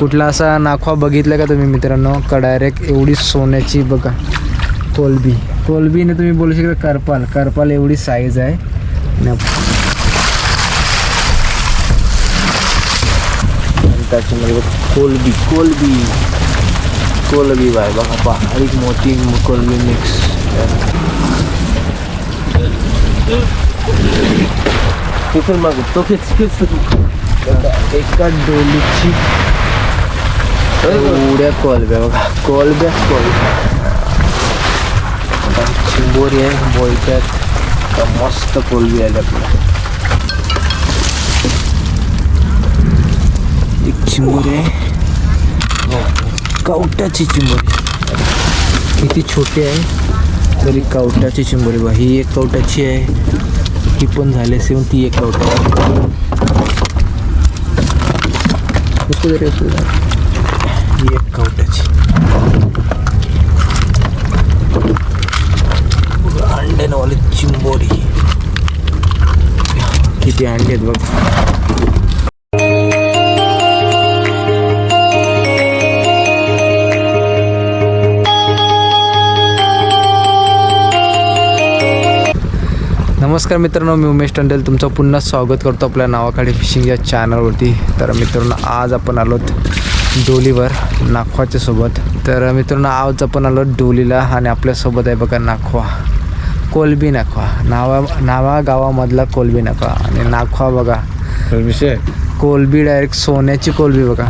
कुठला असा नाखवा बघितला का तुम्ही मित्रांनो? का डायरेक्ट एवढी सोन्याची बघा. कोलबी कोलबीने तुम्ही बोलू शकता करपाल. करपाल एवढी साईज आहे. त्याच्यामध्ये कोलबी. कोलबी. कोलबी बाय बघा बारीक मोठी कोलबी मिक्स तिथून मागू तो खेच खेच एका डोलीची एवढ्या कोलब्या बघा कोलब्या मस्त कोलबी आहे आपल्या एक चिंबोरी किती छोटी आहे तरी कवट्याची चिंबोरी बघा ही एक कवट्याची आहे ही। पण झाली असेल, ती एक द्या. ही एक कवट्याची. अंड्यानवाली चिंबोरी. किती अंडे आहेत बघ. नमस्कार मित्रांनो मी उमेश टंडेल. तुमचं पुन्हा स्वागत करतो आपल्या नावाखाली फिशिंग या चॅनलवरती तर मित्रांनो आज आपण आलोत डोलीवर नाखवाच्या सोबत. तर मित्रांनो आज आपण आलो डोलीला आणि आपल्यासोबत आहे बघा नाखवा. कोलबी नाखवा. नावा नावा गावामधला कोलबी नाखवा. आणि नाखवा बघा. विषय कोलबी डायरेक्ट सोन्याची कोलबी बघा.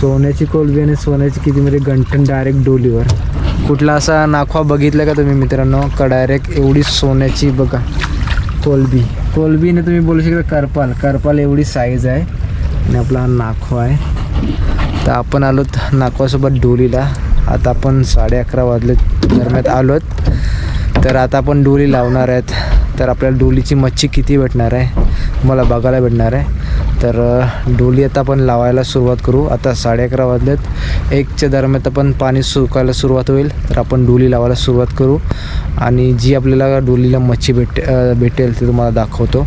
सोन्याची कोलबी आणि सोन्याची किती म्हणजे गंठन डायरेक्ट डोलीवर. कुठला असा नाखवा बघितला का तुम्ही मित्रांनो? का डायरेक्ट एवढी सोन्याची बघा. कोलबी. कोलबीने तुम्ही बोलू शकता करपाल. करपाल एवढी साईज आहे. आणि आपला नाखवा आहे. तर आपण आलोत नाकवासोबत डोलीला आता आपण साडे अकरा वाजले दरम्यान आलोत. तर आता आपण डोली लावणार आहेत. तर आपल्याला डोलीची मच्छी किती भेटणार आहे? मला बघायला भेटणार आहे. तर डोली आता आपण लावायला सुरुवात करू. आता साडे अकरा वाजलेत. एकच्या दरम्यान आपण पाणी सुकायला सुरुवात होईल. तर आपण डोली लावायला सुरुवात करू. आणि जी आपल्याला डोलीला मच्छी भेट भेटेल ती तुम्हाला दाखवतो.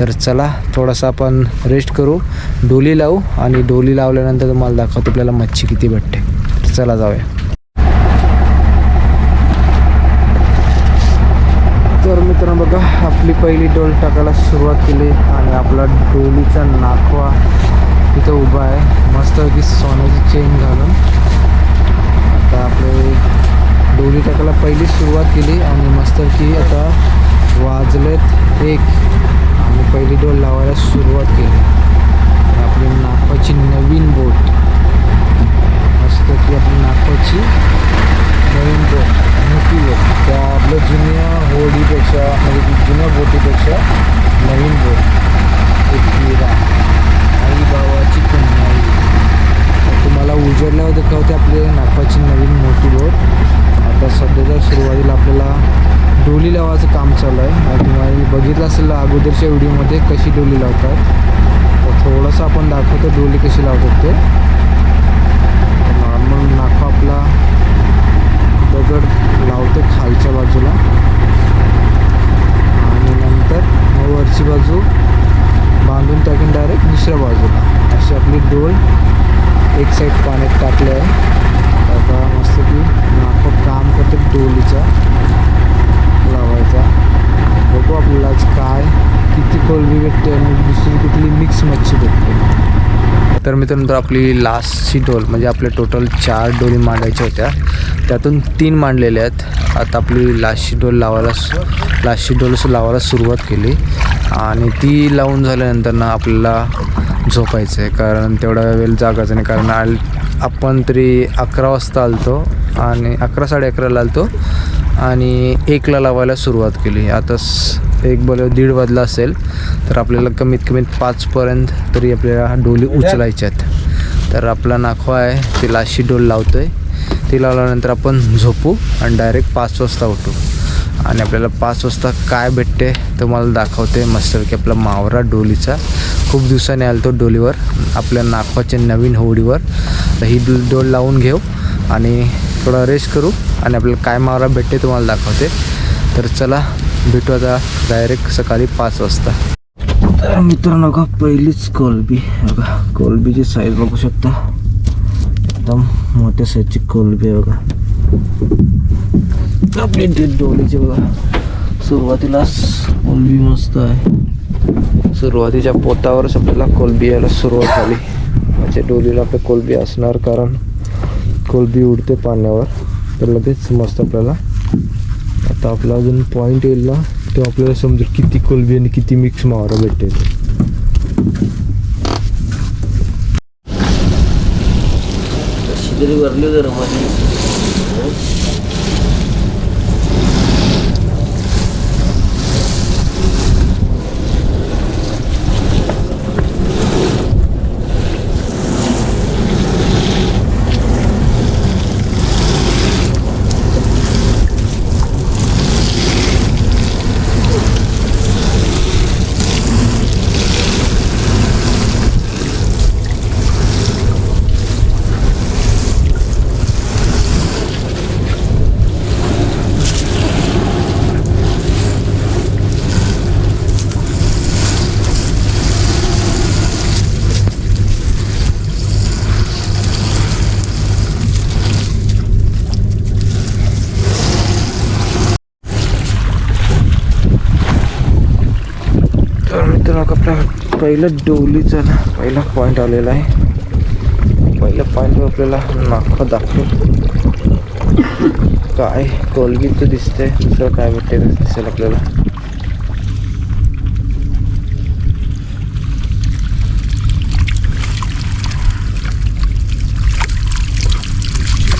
तर चला थोडासा आपण रेस्ट करू. डोली लावू आणि डोली लावल्यानंतर तुम्हाला दाखवतो आपल्याला मच्छी किती भेटते. तर चला जाऊया. तर मित्रांनो बघा आपली पहिली डोल टाकायला सुरुवात केली आणि आपला डोलीचा नाखवा तिथं उभा आहे. मस्तपैकी सोन्याची चेन घालून आता आपले डोली टाकायला पहिली सुरुवात केली आणि मस्तपैकी आता वाजलेत एक पहिली डोल लावायला सुरुवात केली. आपली नाखवाची नवीन बोट मस्तपैकी आपली नाखवाची नवीन बोट मोठी बोट त्या आपल्या जुन्या होडीपेक्षा म्हणजे की जुन्या बोटीपेक्षा नवीन बोट एक हिरा. आई बाबाची कन्याई. तुम्हाला उजडल्यावर दाखवते आपली नागपाची नवीन मोठी बोट आता सध्याच्या सुरुवातीला आपल्याला डोली लावायचं काम चालू आहे. आणि तुम्हाला बघितलं असेल अगोदरच्या व्हिडिओमध्ये कशी डोली लावतात. तर थोडंसं आपण दाखवतो डोली कशी लावतात ते. नॉर्मल नाखा आपला दगड लावतो खालच्या बाजूला. आणि नंतर मग वरची बाजू बांधून टाकून डायरेक्ट दुसऱ्या बाजूला. अशी आपली डोल एक साईड पाण्यात टाकली आहे. आता मस्त की नाका काम करते डोलीचा. लावायचा. बघू आपल्याला आज काय किती कोलबी भेटते आणि दुसरी कुठली मिक्स मच्छी भेटते. तर मित्रांनो आपली लास्टची डोल म्हणजे आपल्या टोटल चार डोली मांडायच्या होत्या. त्यातून तीन मांडलेल्या आहेत. आता आपली लास्टची डोल लावायला लास्टची डोल लावायला सुरुवात केली. आणि ती लावून झाल्यानंतर ना आपल्याला झोपायचं आहे कारण तेवढा वेळ जागायचं नाही कारण आल आपण तरी अकरा वाजता आलतो आणि अकरा साडे अकराला आलतो आणि एकला लावायला सुरुवात केली. आता स- एक बोल दीड वाजला असेल तर आपल्याला कमीत कमीत पाचपर्यंत तरी आपल्याला डोली उचलायच्यात तर आपला नाखवा आहे ती लाशी डोल लावतो आहे ती लावल्यानंतर आपण झोपू आणि डायरेक्ट पाच वाजता उठू. आणि आपल्याला पाच वाजता काय भेटते तुम्हाला दाखवते. मस्तपैकी आपला मावरा डोलीचा. खूप दिवसाने आलो तो डोलीवर. आपल्या नाखवाच्या नवीन होडीवर. तर ही डोल लावून घेऊ आणि थोडा रेस्ट करू आणि आपल्याला काय मावरा भेटते तुम्हाला दाखवते. तर चला भेटू आता डायरेक्ट सकाळी पाच वाजता. तर मित्रांनो का पहिलीच कोलबी. बघा कोलबीची साईज बघू शकता. एकदम मोठ्या साईजची कोलबी बघा. आपली डेड डोलीची बघा. सुरुवातीलाच कोलबी मस्त आहे. सुरुवातीच्या पोतावरच आपल्याला कोलबी यायला सुरुवात झाली. म्हणजे डोलीला आपल्या कोलबी असणार कारण कोलबी उडते पाण्यावर. तर लगेच मस्त आपल्याला आता आपला अजून पॉईंट येईल ना तो आपल्याला समजेल किती कोलबी आणि किती मिक्स मारा भेटेल तरी भरली जर माझी तर मित्रांनो आपला पहिलं डोलीचा पहिला पॉईंट आलेला आहे. पहिल्या पॉईंटवर आपल्याला नाखा दाखवू. काय कोलगीचं दिसतंय दुसरं काय भेटते दिसेल आपल्याला.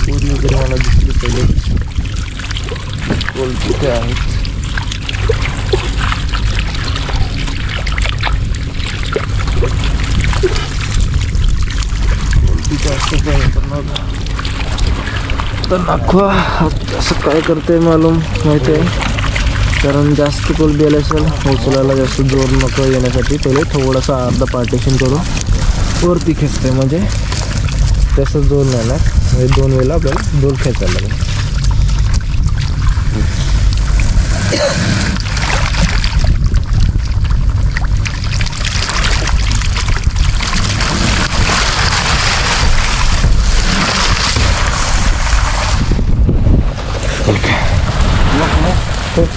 पूर्ण मला दिसली पहिले. कोलगी आहे आहेत कोलबीचं असं काय करणार तर नाखवा असं काय करते मालूम माहिती आहे? कारण जास्त कोल आले असेल उचलायला जास्त जोर नको येण्यासाठी. पहिले थोडासा अर्धा पार्टेशन करून वरती खेचते म्हणजे तसं जोर नाही ना म्हणजे दोन वेळेला आपल्याला जोर खेचायला लागेल.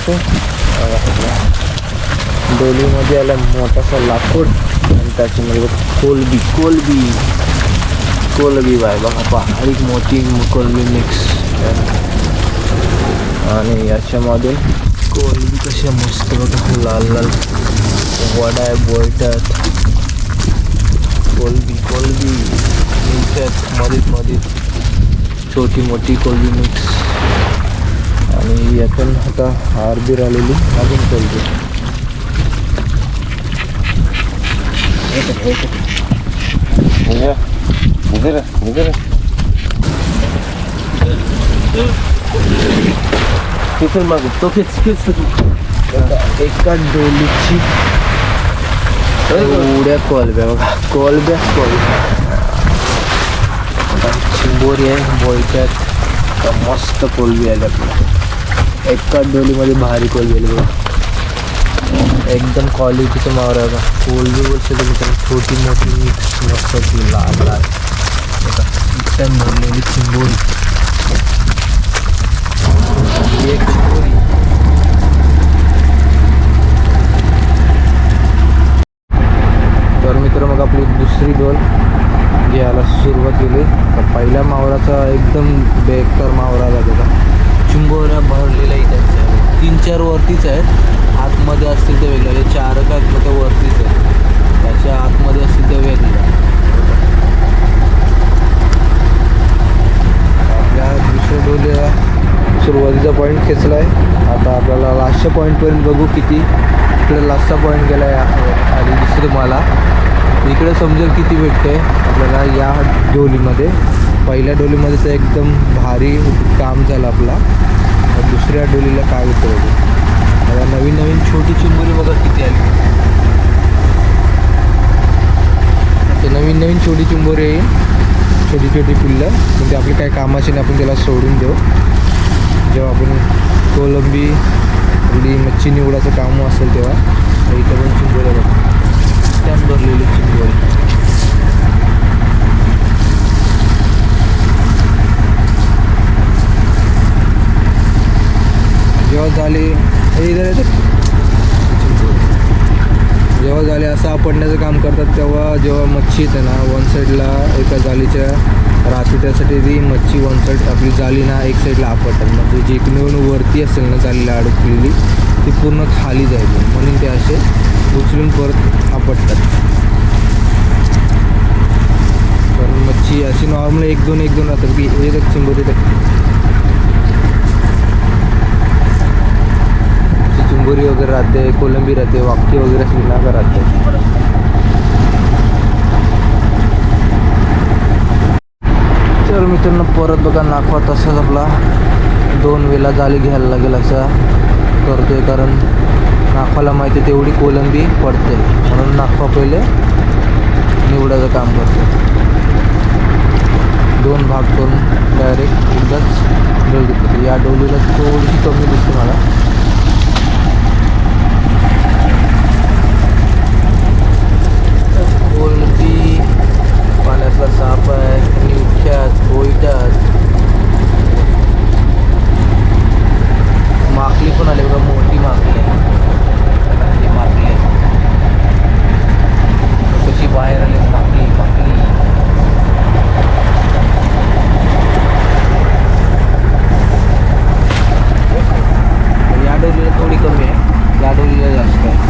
असतो डोलीमध्ये आला मोठासा लाकूड आणि त्याच्यामध्ये कोलबी कोलबी. कोलबी बाय बघा बारीक मोठी कोलबी मिक्स आणि याच्यामध्ये कोलबी कशा मस्त बघा. लाल लाल. वडा आहे कोलबी कोलबी. मिळतात. मधीत मधीत. छोटी मोठी कोलबी मिक्स आणि यातून आता हार बी राहिलेली. अजून इधर तिथून मागू? तो खेच खेच एका डोलीची एवढ्या कोलब्या बघा. कोलब्या कोलब्या. चिंबोरी आहे बोलक्यात मस्त कोलबी आली आपल्या एका डोलीमध्ये भारी कोल गेले बघा. एकदम क्वालिटीचं मावर आहे कोल कोलबी बोलते मित्रांनो छोटी मोठी मिक्स मस्त होती लाल लाल. एकदम भरलेली चिंबोरी एक चिंबोरी तर मित्र मग आपली दुसरी डोल घ्यायला सुरुवात केली. तर पहिल्या मावराचा एकदम बेकार मावरा आला होता चिंबोऱ्या भरलेल्या इथे तीन चार वरतीच आहेत. आतमध्ये असतील ते वेगळ्या हे म्हणजे चार का त्या वरतीच आहेत. त्याच्या आतमध्ये असतील ते वेगळ्या आपल्या दुसऱ्या डोलीला सुरुवातीचा पॉईंट खेचला आहे आता आपल्याला लास्टच्या पॉईंटपर्यंत बघू किती. इकडे लास्टचा पॉईंट गेला आहे आणि दुसरे मला इकडे समजेल किती भेटते आपल्याला या डोलीमध्ये पहिल्या डोलीमध्ये तर एकदम भारी काम झालं आपला. दुसऱ्या डोलीला काय भेटतं बघू आता नवीन नवीन छोटी चिंबुरी बघा किती आली. ते नवीन नवीन छोटी चिंबोरी येईल छोटी छोटी पिल्लं. म्हणजे आपली काही कामाची नाही आपण त्याला सोडून देऊ. जेव्हा आपण कोलंबी आपली मच्छी निवडाचं काम असेल तेव्हा इथं पण चिंबोऱ्या बघा. त्यात भरलेली चिंबोरी. जेव्हा झाली हे इधर येते. जेव्हा झाले असं आपडण्याचं काम करतात तेव्हा जेव्हा मच्छी येते ना वन साईडला एका जाळीच्या राहते त्यासाठी ती मच्छी वन साईड आपली जाळी ना एक साईडला आपटतात. म्हणजे जी इकडून वरती असेल ना जाळीला अडकलेली ती पूर्ण खाली जायची. म्हणून ते असे उचलून परत आपटतात. कारण मच्छी अशी नॉर्मल एक दोन एक दोन राहतात की एक चिंबोरी तर वगैरे राहते कोलंबी राहते वाकटी वगैरे श्रीनगर राहते. तर मित्रांनो परत बघा नाकवा तसाच आपला दोन वेळा जाळी घ्यायला लागेल असा करतोय कारण नाकवाला माहिती आहे तेवढी कोलंबी पडते. म्हणून नाकवा पहिले निवडायचं काम करतो दोन भाग करून डायरेक्ट एकदाच डोल घेतली या डोलीला थोडीशी कमी दिसते मला कोलंबी पाण्यातला साप आहे निवख्यात कोयत्यात माकली पण आली बघा मोठी माकली आहे. ही माकली आहे. कशी बाहेर आली माकली माकली या डोलीला थोडी कमी आहे या डोलीला जास्त आहे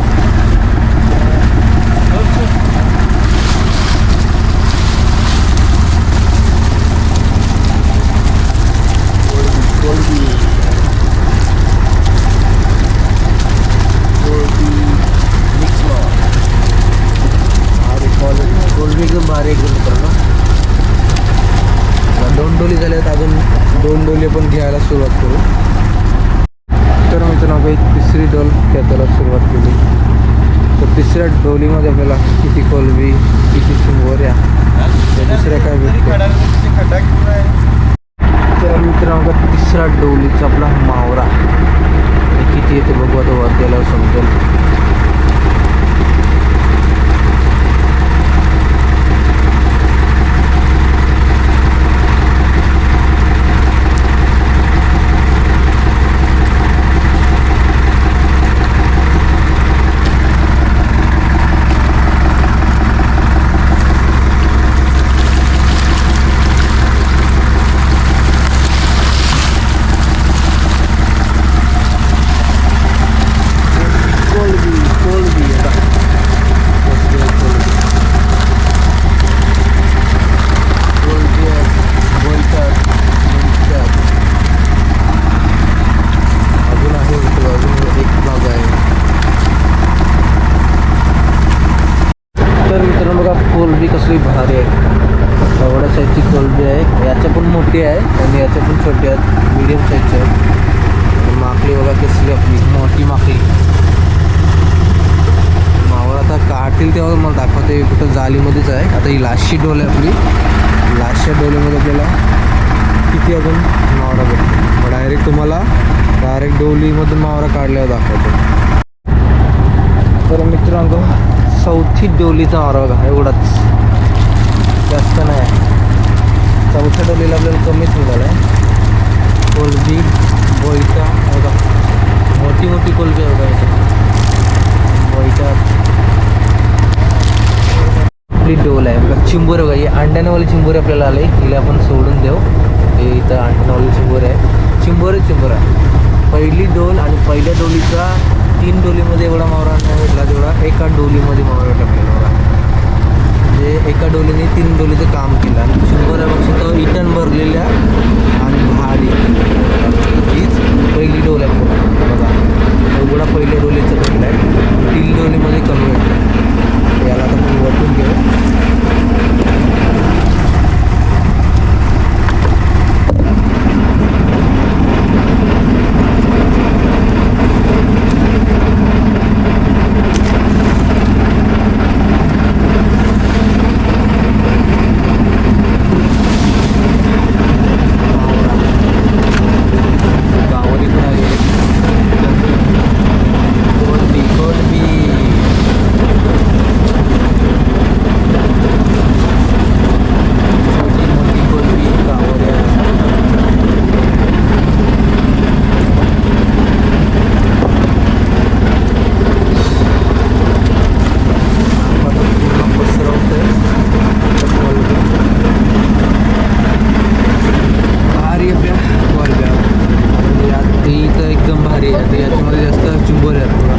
कोलंबी कोलंबी मिक्स भारी क्वालिटी कोलंबी एकदम भारी एकदम मित्रांनो आता दोन डोली झाल्यात अजून दोन डोली पण घ्यायला सुरुवात करू तर मित्रांनो काही तिसरी डोल खेचायला सुरुवात केली तर तिसऱ्या डोलीमध्ये आपल्याला किती कोलवी किती चिंबोऱ्या दुसऱ्या काय तर मित्रांनो तिसरा डोलीचा आपला मावरा. किती येते बघू आता वर समजेल कोलबी कोलबी आता कसली आहे कोलबी कोलबी आहेत बोलतात म्हणतात अजून आहे इकडे अजून एक भाग आहे तर मित्रांनो बघा कोलबी कसली भारी आहे एवढ्या साईजची कोलबी आहे. याच्या पण मोठी आहे आणि याच्या पण छोटी आहेत. मीडियम साईजची आहेत. आणि माकडी बघा कसली आपली. मोठी माकडी. मावळ आता काढतील तेव्हा मला दाखवते. कुठं जालीमध्येच आहे. आता ही लास्टची डोल आहे आपली. लास्टच्या डोलीमध्ये आपल्याला किती अजून मावरा भेटतो. डायरेक्ट तुम्हाला डायरेक्ट डोलीमधून मावरा काढल्यावर दाखवतो. तर मित्रांनो चौथी डोलीचा मावरा बघा. एवढाच. जास्त नाही. आहे चौथ्या डोलीला आपल्याला कमीच मिळालं आहे कोलबी बोईटा बघा. मोठी मोठी कोलबी आहे बघा इथे. वैतात आपली डोल आहे. बघा चिंबूर बघा. ही अंड्यानेवाली चिंबूर आपल्याला आले हिला आपण सोडून देऊ. हे इथं अंड्यानवाली चिंबूर आहे. चिंबोरे आहे पहिली डोल आणि पहिल्या डोलीचा तीन डोलीमध्ये एवढा मावरा नाही भेटला तेवढा. एका डोलीमध्ये मावरा टाकलेला म्हणजे एका डोलीने तीन डोलीचं काम केलं. आणि शंभरापेक्षा तो इटन भरलेल्या आणि भारी. हीच पहिली डोल आहे बघा. एवढा पहिल्या डोलीचं भेटला आहे. तीन डोलीमध्ये कमी याला आता आपण वटून घेऊ. खारी आहे तर याच्यामध्ये जास्त चिंबोरी असतो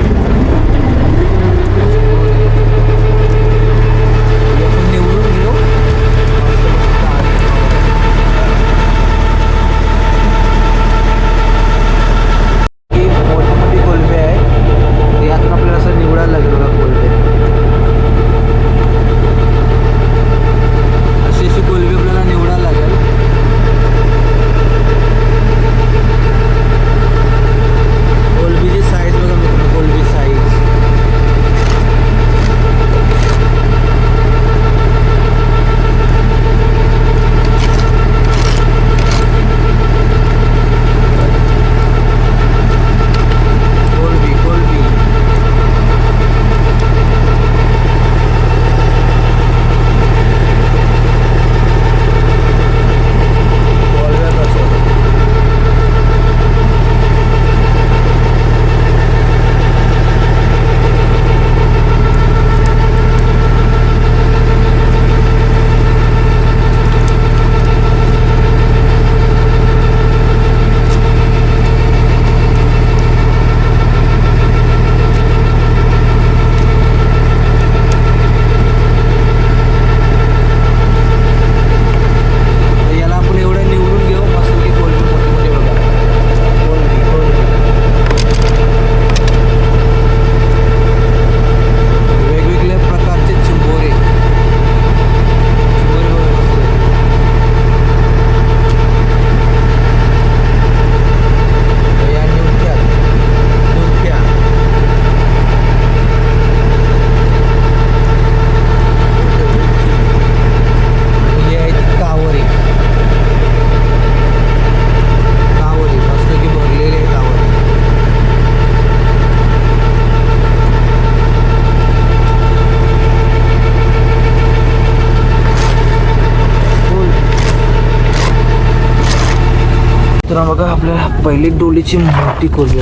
मित्रांनो बघा आपल्याला पहिली डोलीची मोठी कोलबी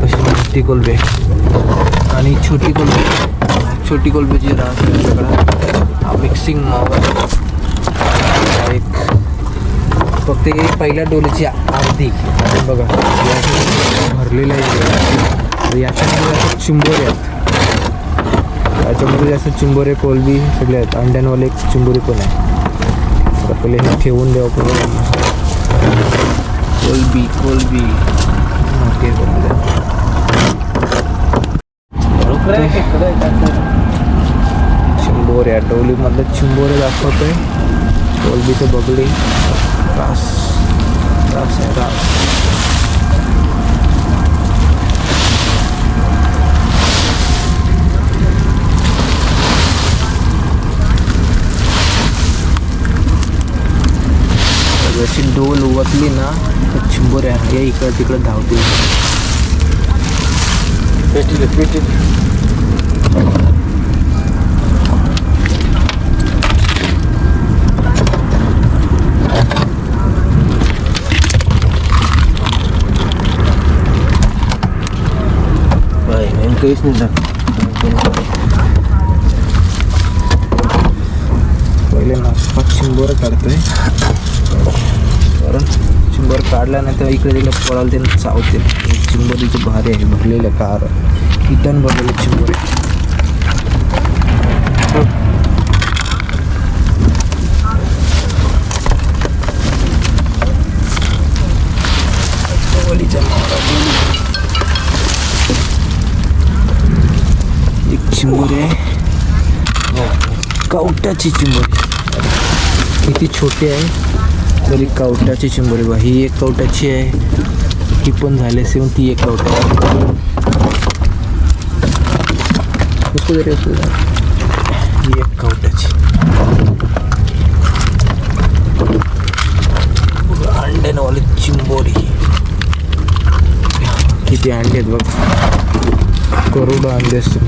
कशी मोठी कोलबी आणि छोटी कोलबी छोटी कोलबीची राहते आपल्याकडं. मिक्सिंग एक फक्त ही पहिल्या डोलीची अर्धी बघा भरलेलं आहे याच्यामध्ये असं चिंबोरे आहेत. याच्यामध्ये जास्त चिंबोरे कोलबी सगळे आहेत. अंड्यांवाले एक चिंबोरी पण आहे. पहिले हे ठेवून द्यावं आपण. रुक रे इकडे काय चिंबोऱ्या डोलीमधलं चिंबोरे दाखवतोय कोलबीचं बगडी रास रास आहे रास जशी डोल उवतली ना तर चिंबोऱ्या या इकडं तिकडं धावतील. नाही काहीच नाही. पहिले नाचपात चिंबोरं काढतोय. कारण चिंबर काढल्यानंतर इकडे तिकडे पडाल ते चावते चिंबर इथे भारी आहे भरलेलं कार. किटन भरलेलं चिंबर. एक चिंबर आहे. हो. कवट्याची चिंबर किती छोटी आहे. तरी कावट्याची चिंबोरी बा ही एक कवटाची आहे. ही पण झाली असेल ती एक कवट्याची ही एक कवट्याची. अंड्यानवाली चिंबोरी. किती अंडे आहेत बघ. करोडो अंडे असतील.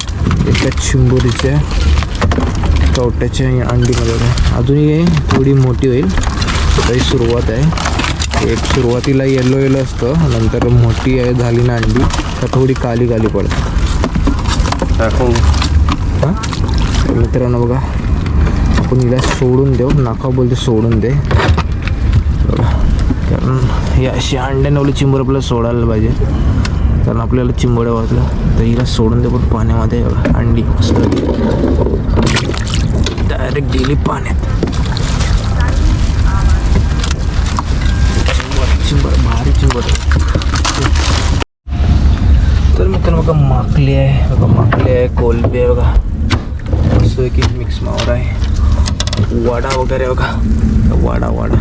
एका चिंबोरीच्या कवट्याच्या अंडीमध्ये अजूनही थोडी मोठी होईल. तरी सुरुवात आहे. एक सुरुवातीला येलो येलो असतं नंतर मोठी आहे झाली ना अंडी तर थोडी काली काली पडते. टाकून. हां? तर मित्रांनो बघा आपण हिला सोडून देऊ. नाका बोलते सोडून दे. बघा कारण ही अशी अंड्यानवली चिंबर आपल्याला सोडायला पाहिजे. कारण आपल्याला चिंबड्या वाजलं तर हिला सोडून दे पण पाण्यामध्ये. अंडी मस्त. डायरेक्ट गेली पाण्यात चिंबर चिंबर भारी चिंबर तर मित्रांनो बघा माकली आहे. बघा माकली आहे कोलबी आहे बघा. मस्त की मिक्स मावरा आहे. वाडा वगैरे बघा. वाडा वाडा.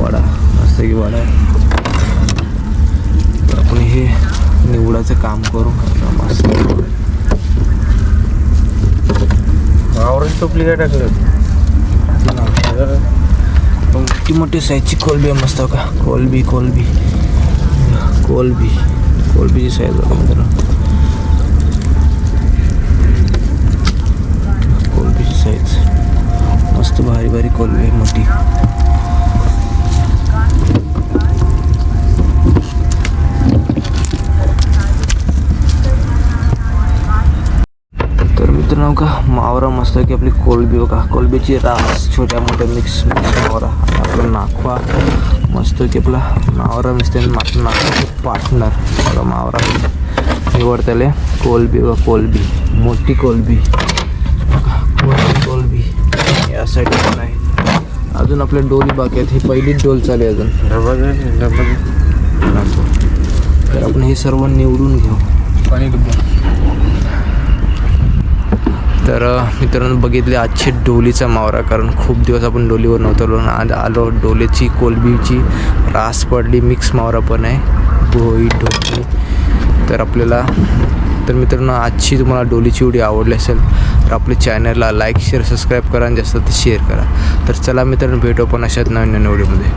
वाडा. मस्त की वाडा आहे. आपण हे निवडाचं काम करू. मस्त आवरण टोपली काय टाकलं? मोठी मोठी साईजची कोलबी मस्त का कोलबी कोलबी. कोलबी. कोलबीची साईज बघा मित्रांनो. कोलबीची साईज मस्त भारी भारी कोलबी आहे मोठी. तर मित्रांनो का मावरा मस्त की आपली कोलबी बघा. कोलबीची रास छोट्या मोठ्या मिक्स मिक्स मावरा. आपला नाखवा. मस्त की आपला मावरा मिसते आपला नाखवाचे पार्टनर बघा मावरा. निवडताले कोलबी बघा कोलबी. मोठी कोलबी. कोलबी या साईड पण आहे. अजून आपल्या डोली बाकी आहेत. ही पहिलीच डोल चालू आहे अजून. तर आपण हे सर्व निवडून घेऊ. पाणी डब्बा तर मित्रांनो बघितले आजची डोलीचा मावरा कारण खूप दिवस आपण डोलीवर नव्हतो आलो. आज आलो डोलीची कोलबीची रास पडली मिक्स मावरा पण आहे. भोई ढोकी तर आपल्याला तर मित्रांनो आजची तुम्हाला डोलीची एवढी आवडली असेल तर आपल्या चॅनलला लाईक शेअर सबस्क्राईब करा आणि जास्त ते शेअर करा. तर चला मित्रांनो भेटू पण अशाच नवीन नवीन व्हिडिओमध्ये.